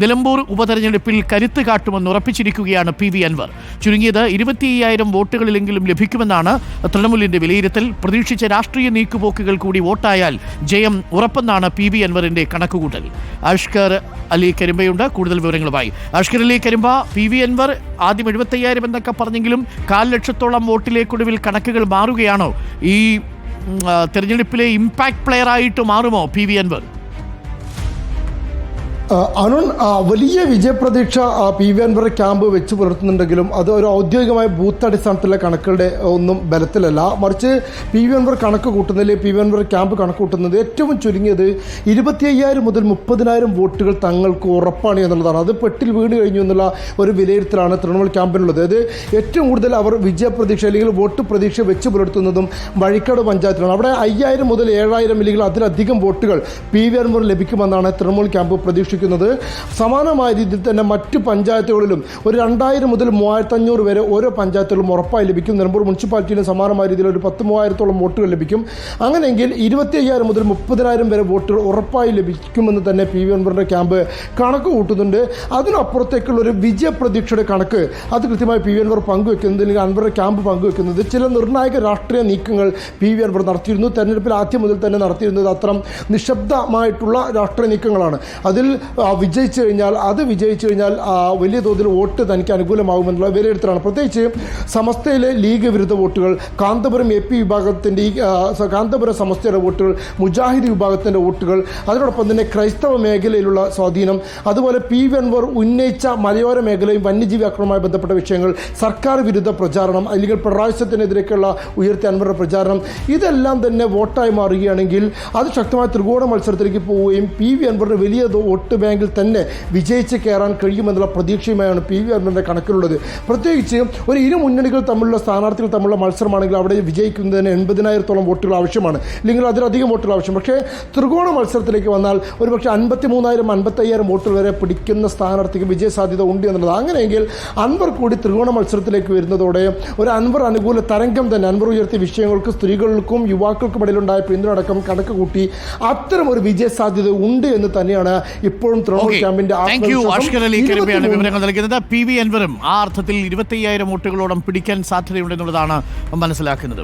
നിലമ്പൂർ ഉപതെരഞ്ഞെടുപ്പിൽ കരുത്ത് കാട്ടുമെന്ന് ഉറപ്പിച്ചിരിക്കുകയാണ് പി വി അൻവർ. ചുരുങ്ങിയത് ഇരുപത്തി അയ്യായിരം വോട്ടുകളിലെങ്കിലും ലഭിക്കുമെന്നാണ് തൃണമൂലിന്റെ വിലയിരുത്തൽ. പ്രതീക്ഷിച്ച രാഷ്ട്രീയ നീക്കുപോക്കുകൾ കൂടി വോട്ടായാൽ ജയം ഉറപ്പെന്നാണ് പി വി അൻവറിന്റെ കണക്കുകൂട്ടൽ. അഷ്കർ അലി കരിമ്പയുണ്ട്. കൂടുതൽ വിവരങ്ങളുമായി അഷ്കർ അലി കരിമ്പ പി വി അൻവർ ആദ്യം എഴുപത്തയ്യായിരം എന്നൊക്കെ പറഞ്ഞെങ്കിലും കാൽ ലക്ഷത്തോളം വോട്ടിലേക്കൊടുവിൽ കണക്കുകൾ മാറുകയാണോ? ഈ തെരഞ്ഞെടുപ്പിലെ ഇമ്പാക്ട് പ്ലെയർ ആയിട്ട് മാറുമോ പി വി അൻവർ? ആ, വലിയ വിജയപ്രതീക്ഷ പി വി അൻവർ ക്യാമ്പ് വെച്ച് പുലർത്തുന്നുണ്ടെങ്കിലും അത് ഒരു ഔദ്യോഗികമായ ബൂത്ത് അടിസ്ഥാനത്തിലെ കണക്കുകളുടെ ഒന്നും ബലത്തിലല്ല. മറിച്ച് പി വി അൻവർ കണക്ക് കൂട്ടുന്നതിൽ പി വി അൻവർ ക്യാമ്പ് കണക്ക് കൂട്ടുന്നത് ഏറ്റവും ചുരുങ്ങിയത് ഇരുപത്തി അയ്യായിരം മുതൽ മുപ്പതിനായിരം വോട്ടുകൾ തങ്ങൾക്ക് ഉറപ്പാണ് എന്നുള്ളതാണ്. അത് പെട്ടിൽ വീണ് കഴിഞ്ഞു എന്നുള്ള ഒരു വിലയിരുത്തലാണ് തൃണമൂൽ ക്യാമ്പിനുള്ളത്. അത് ഏറ്റവും കൂടുതൽ അവർ വിജയപ്രതീക്ഷ അല്ലെങ്കിൽ വോട്ട് പ്രതീക്ഷ വെച്ച് പുലർത്തുന്നതും വഴിക്കാട് പഞ്ചായത്തിലാണ്. അവിടെ അയ്യായിരം മുതൽ ഏഴായിരം അല്ലെങ്കിൽ അതിലധികം വോട്ടുകൾ പി വി അൻവർ ലഭിക്കുമെന്നാണ് തൃണമൂൽ ക്യാമ്പ് പ്രതീക്ഷിക്കുന്നത്. സമാനമായ രീതിയിൽ തന്നെ മറ്റ് പഞ്ചായത്തുകളിലും ഒരു രണ്ടായിരം മുതൽ മൂവായിരത്തഞ്ഞൂറ് വരെ ഓരോ പഞ്ചായത്തുകളിലും ഉറപ്പായി ലഭിക്കും. നിലമ്പൂർ മുനിസിപ്പാലിറ്റിയിലും സമാനമായ രീതിയിൽ ഒരു പത്ത് മൂവായിരത്തോളം വോട്ടുകൾ ലഭിക്കും. അങ്ങനെയെങ്കിൽ ഇരുപത്തി അയ്യായിരം മുതൽ മുപ്പതിനായിരം വരെ വോട്ടുകൾ ഉറപ്പായി ലഭിക്കുമെന്ന് തന്നെ പി വി അൻവറിന്റെ ക്യാമ്പ് കണക്ക് കൂട്ടുന്നുണ്ട്. അതിനപ്പുറത്തേക്കുള്ള ഒരു വിജയപ്രതീക്ഷയുടെ കണക്ക് അത് കൃത്യമായി പി വി അൻവർ പങ്കുവെക്കുന്നത് അല്ലെങ്കിൽ അൻവറുടെ ക്യാമ്പ് പങ്കുവെക്കുന്നത് ചില നിർണായക രാഷ്ട്രീയ നീക്കങ്ങൾ പി വി അൻവർ നടത്തിയിരുന്നു. തെരഞ്ഞെടുപ്പിൽ ആദ്യം മുതൽ തന്നെ നടത്തിയിരുന്നത് അത്തരം നിശബ്ദമായിട്ടുള്ള രാഷ്ട്രീയ നീക്കങ്ങളാണ്. അതിൽ വിജയിച്ചു കഴിഞ്ഞാൽ അത് വിജയിച്ചു കഴിഞ്ഞാൽ വലിയ തോതിൽ വോട്ട് തനിക്ക് അനുകൂലമാകുമെന്നുള്ള വിലയിരുത്തലാണ്. പ്രത്യേകിച്ച് സമസ്തയിലെ ലീഗ് വിരുദ്ധ വോട്ടുകൾ കാന്തപുരം എ പി വിഭാഗത്തിന്റെ ഈ കാന്തപുരം സമസ്തയുടെ വോട്ടുകൾ മുജാഹിദ് വിഭാഗത്തിന്റെ വോട്ടുകൾ അതിനോടൊപ്പം തന്നെ ക്രൈസ്തവ മേഖലയിലുള്ള സ്വാധീനം അതുപോലെ പി വി അൻവർ ഉന്നയിച്ച മലയോര മേഖലയും വന്യജീവി ആക്രമണവുമായി ബന്ധപ്പെട്ട വിഷയങ്ങൾ സർക്കാർ വിരുദ്ധ പ്രചാരണം അല്ലെങ്കിൽ പിണറായിസത്തിനെതിരേക്കുള്ള ഉയർത്തിയ അൻവറുടെ പ്രചാരണം ഇതെല്ലാം തന്നെ വോട്ടായി മാറുകയാണെങ്കിൽ അത് ശക്തമായ ത്രികോണ മത്സരത്തിലേക്ക് പോവുകയും പി വി അൻവറിന് വലിയ തോ- വോട്ട് ബാങ്കിൽ തന്നെ വിജയിച്ച് കയറാൻ കഴിയുമെന്നുള്ള പ്രതീക്ഷയുമായാണ് പി വി അൻവറിന്റെ കണക്കിലുള്ളത്. പ്രത്യേകിച്ച് ഒരു ഇരു മുന്നണികൾ തമ്മിലുള്ള സ്ഥാനാർത്ഥികൾ തമ്മിലുള്ള മത്സരമാണെങ്കിൽ അവിടെ വിജയിക്കുന്നതിന് എൺപതിനായിരത്തോളം വോട്ടുകൾ ആവശ്യമാണ്. അല്ലെങ്കിൽ അതിലധികം വോട്ടുകൾ ആവശ്യം. പക്ഷേ ത്രികോണ മത്സരത്തിലേക്ക് വന്നാൽ ഒരുപക്ഷെ അൻപത്തി മൂന്നായിരം അൻപത്തയ്യായിരം വോട്ടുകൾ വരെ പിടിക്കുന്ന സ്ഥാനാർത്ഥിക്ക് വിജയ സാധ്യത ഉണ്ട് എന്നുള്ളത്. അങ്ങനെയെങ്കിൽ അൻവർ കൂടി ത്രികോണ മത്സരത്തിലേക്ക് വരുന്നതോടെ ഒരു അൻവർ അനുകൂല തരംഗം തന്നെ അൻവർ ഉയർത്തിയ വിഷയങ്ങൾക്ക് സ്ത്രീകൾക്കും യുവാക്കൾക്കും ഇടയിലുണ്ടായ പിന്തുണ അടക്കം കണക്ക് കൂട്ടി അത്തരം ഒരു വിജയ സാധ്യത ഉണ്ട് എന്ന് തന്നെയാണ് ഇപ്പോഴും തൃണമൂൽ ക്യാമ്പിന്റെ ആത്മവിശ്വാസം. വിവരങ്ങൾ നൽകുന്നത് പി വി അൻവറും ആ അർത്ഥത്തിൽ ഇരുപത്തി അയ്യായിരം വോട്ടുകളോളം പിടിക്കാൻ സാധ്യതയുണ്ടെന്നുള്ളതാണ് മനസ്സിലാക്കുന്നത്.